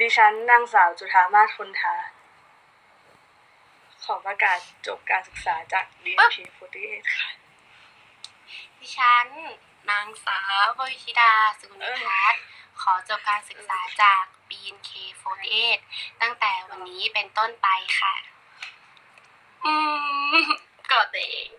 ดิฉันนางสาวจุธามาศคนทาขอประกาศจบการศึกษาจาก DNP48 ค่ะ ดิฉัน นางสาวบวิชิดาสุกุนทพัฒน์ขอจบการศึกษาจาก BNK48 ตั้งแต่วันนี้เป็นต้นไปค่ะ อืมกอดเอง